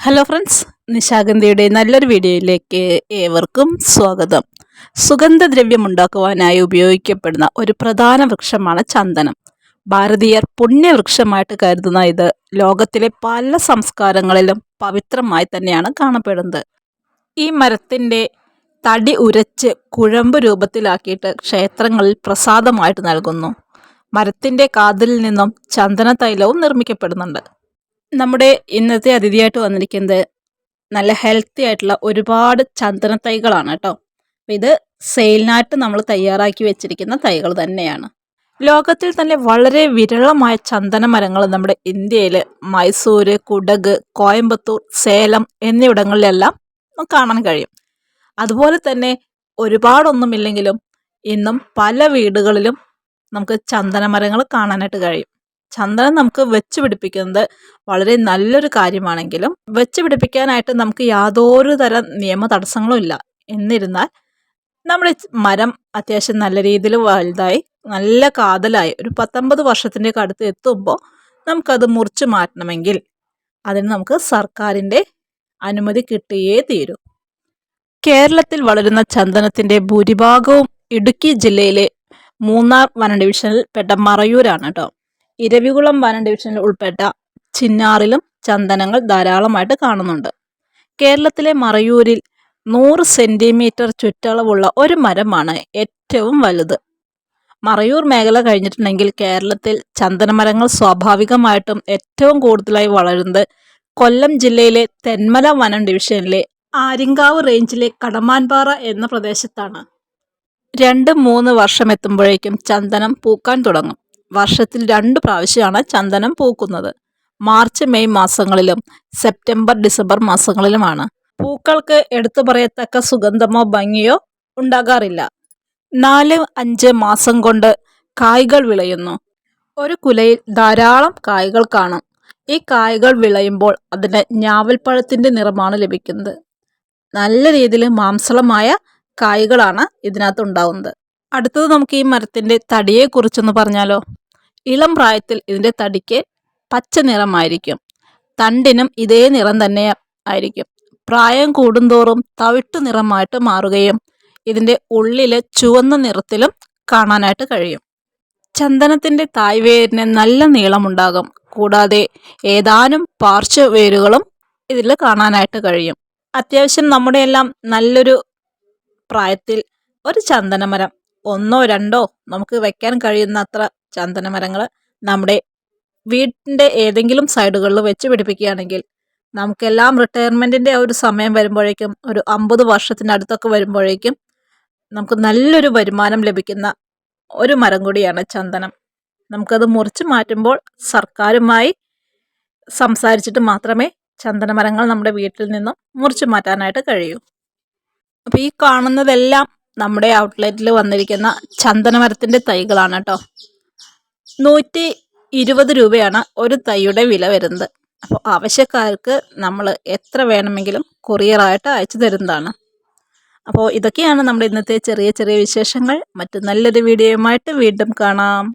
Hello friends നിശാഗന്ധിയുടെ നല്ലൊരു വീഡിയോയിലേക്ക് ഏവർക്കും സ്വാഗതം. സുഗന്ധദ്രവ്യം ഉണ്ടാക്കുവാനായി ഉപയോഗിക്കപ്പെടുന്ന ഒരു പ്രധാന വൃക്ഷമാണ് ചന്ദനം. ഭാരതീയർ പുണ്യവൃക്ഷമായിട്ട് കരുതുന്ന ഇത് ലോകത്തിലെ പല സംസ്കാരങ്ങളിലും പവിത്രമായി തന്നെയാണ് കാണപ്പെടുന്നത്. ഈ മരത്തിന്റെ തടി ഉരച്ച് കുഴമ്പ് രൂപത്തിലാക്കിയിട്ട് ക്ഷേത്രങ്ങളിൽ പ്രസാദമായിട്ട് നൽകുന്നു. മരത്തിന്റെ കാതിൽ നിന്നും ചന്ദന തൈലവും നിർമ്മിക്കപ്പെടുന്നുണ്ട്. നമ്മുടെ ഇന്നത്തെ അതിഥിയായിട്ട് വന്നിരിക്കുന്നത് നല്ല ഹെൽത്തി ആയിട്ടുള്ള ഒരുപാട് ചന്ദന തൈകളാണ് കേട്ടോ. ഇത് സെയിലിനായിട്ട് നമ്മൾ തയ്യാറാക്കി വെച്ചിരിക്കുന്ന തൈകൾ തന്നെയാണ്. ലോകത്തിൽ തന്നെ വളരെ വിരളമായ ചന്ദന മരങ്ങൾ നമ്മുടെ ഇന്ത്യയിൽ മൈസൂര് കുടക് കോയമ്പത്തൂർ സേലം എന്നിവിടങ്ങളിലെല്ലാം കാണാൻ കഴിയും. അതുപോലെ തന്നെ ഒരുപാടൊന്നുമില്ലെങ്കിലും ഇന്നും പല വീടുകളിലും നമുക്ക് ചന്ദന മരങ്ങൾ കാണാനായിട്ട് കഴിയും. ചന്ദനം നമുക്ക് വെച്ച് പിടിപ്പിക്കുന്നത് വളരെ നല്ലൊരു കാര്യമാണെങ്കിലും വെച്ച് പിടിപ്പിക്കാനായിട്ട് നമുക്ക് യാതൊരു തരം നിയമ തടസ്സങ്ങളും ഇല്ല. എന്നിരുന്നാൽ നമ്മുടെ മരം അത്യാവശ്യം നല്ല രീതിയിൽ വലുതായി നല്ല കാതലായി ഒരു പത്തൊമ്പത് വർഷത്തിന്റെ അടുത്ത് എത്തുമ്പോൾ നമുക്കത് മുറിച്ച് മാറ്റണമെങ്കിൽ അതിന് നമുക്ക് സർക്കാരിന്റെ അനുമതി കിട്ടിയേ തീരൂ. കേരളത്തിൽ വളരുന്ന ചന്ദനത്തിന്റെ ഭൂരിഭാഗവും ഇടുക്കി ജില്ലയിലെ മൂന്നാർ വന ഡിവിഷനിൽ പെട്ട മറയൂരാണ് കേട്ടോ. ഇരവികുളം വനം ഡിവിഷനിൽ ഉൾപ്പെട്ട ചിന്നാറിലും ചന്ദനങ്ങൾ ധാരാളമായിട്ട് കാണുന്നുണ്ട്. കേരളത്തിലെ മറയൂരിൽ നൂറ് സെന്റിമീറ്റർ ചുറ്റളവുള്ള ഒരു മരമാണ് ഏറ്റവും വലുത്. മറയൂർ മേഖല കഴിഞ്ഞിട്ടുണ്ടെങ്കിൽ കേരളത്തിൽ ചന്ദനമരങ്ങൾ സ്വാഭാവികമായിട്ടും ഏറ്റവും കൂടുതലായി വളരുന്നത് കൊല്ലം ജില്ലയിലെ തെന്മല വനം ഡിവിഷനിലെ ആര്യങ്കാവ് റേഞ്ചിലെ കടമാൻപാറ എന്ന പ്രദേശത്താണ്. രണ്ട് മൂന്ന് വർഷം എത്തുമ്പോഴേക്കും ചന്ദനം പൂക്കാൻ തുടങ്ങും. വർഷത്തിൽ രണ്ട് പ്രാവശ്യമാണ് ചന്ദനം പൂക്കുന്നത്. മാർച്ച് മെയ് മാസങ്ങളിലും സെപ്റ്റംബർ ഡിസംബർ മാസങ്ങളിലുമാണ്. പൂക്കൾക്ക് എടുത്തു പറയത്തക്ക സുഗന്ധമോ ഭംഗിയോ ഉണ്ടാകാറില്ല. നാല് അഞ്ച് മാസം കൊണ്ട് കായ്കൾ വിളയുന്നു. ഒരു കുലയിൽ ധാരാളം കായ്കൾ കാണും. ഈ കായ്കൾ വിളയുമ്പോൾ അതിന് ഞാവൽപ്പഴത്തിന്റെ നിറമാണ് ലഭിക്കുന്നത്. നല്ല രീതിയിൽ മാംസളമായ കായ്കളാണ് ഇതിനകത്ത് ഉണ്ടാവുന്നത്. അടുത്തത് നമുക്ക് ഈ മരത്തിന്റെ തടിയെക്കുറിച്ചൊന്ന് പറഞ്ഞാലോ? ഇളം പ്രായത്തിൽ ഇതിന്റെ തടിക്ക് പച്ച നിറമായിരിക്കും. തണ്ടിനും ഇതേ നിറം തന്നെ ആയിരിക്കും. പ്രായം കൂടുന്തോറും തവിട്ടു നിറമായിട്ട് മാറുകയും ഇതിന്റെ ഉള്ളിലെ ചുവന്ന നിറത്തിലും കാണാനായിട്ട് കഴിയും. ചന്ദനത്തിന്റെ തായ്വേരിന് നല്ല നീളമുണ്ടാകും. കൂടാതെ ഏതാനും പാർശ്വവേരുകളും ഇതിൽ കാണാനായിട്ട് കഴിയും. അത്യാവശ്യം നമ്മുടെയെല്ലാം നല്ലൊരു പ്രായത്തിൽ ഒരു ചന്ദനമരം ഒന്നോ രണ്ടോ നമുക്ക് വെക്കാൻ കഴിയുന്ന അത്ര ചന്ദനമരങ്ങൾ നമ്മുടെ വീട്ടിന്റെ ഏതെങ്കിലും സൈഡുകളിൽ വെച്ച് പിടിപ്പിക്കുകയാണെങ്കിൽ നമുക്കെല്ലാം റിട്ടയർമെന്റിന്റെ ഒരു സമയം വരുമ്പോഴേക്കും ഒരു അമ്പത് വർഷത്തിനടുത്തൊക്കെ വരുമ്പോഴേക്കും നമുക്ക് നല്ലൊരു വരുമാനം ലഭിക്കുന്ന ഒരു മരം കൂടിയാണ് ചന്ദനം. നമുക്കത് മുറിച്ച് മാറ്റുമ്പോൾ സർക്കാരുമായി സംസാരിച്ചിട്ട് മാത്രമേ ചന്ദനമരങ്ങൾ നമ്മുടെ വീട്ടിൽ നിന്നും മുറിച്ചു മാറ്റാനായിട്ട് കഴിയൂ. അപ്പോൾ ഈ കാണുന്നതെല്ലാം നമ്മുടെ ഔട്ട്ലെറ്റിൽ വന്നിരിക്കുന്ന ചന്ദനമരത്തിന്റെ തൈകളാണ് കേട്ടോ. നൂറ്റി ഇരുപത് രൂപയാണ് ഒരു തൈയുടെ വില വരുന്നത്. അപ്പോൾ ആവശ്യക്കാർക്ക് നമ്മൾ എത്ര വേണമെങ്കിലും കൊറിയറായിട്ട് അയച്ചു തരുന്നതാണ്. അപ്പോൾ ഇതൊക്കെയാണ് നമ്മുടെ ഇന്നത്തെ ചെറിയ ചെറിയ വിശേഷങ്ങൾ. മറ്റു നല്ലൊരു വീഡിയോയുമായിട്ട് വീണ്ടും കാണാം.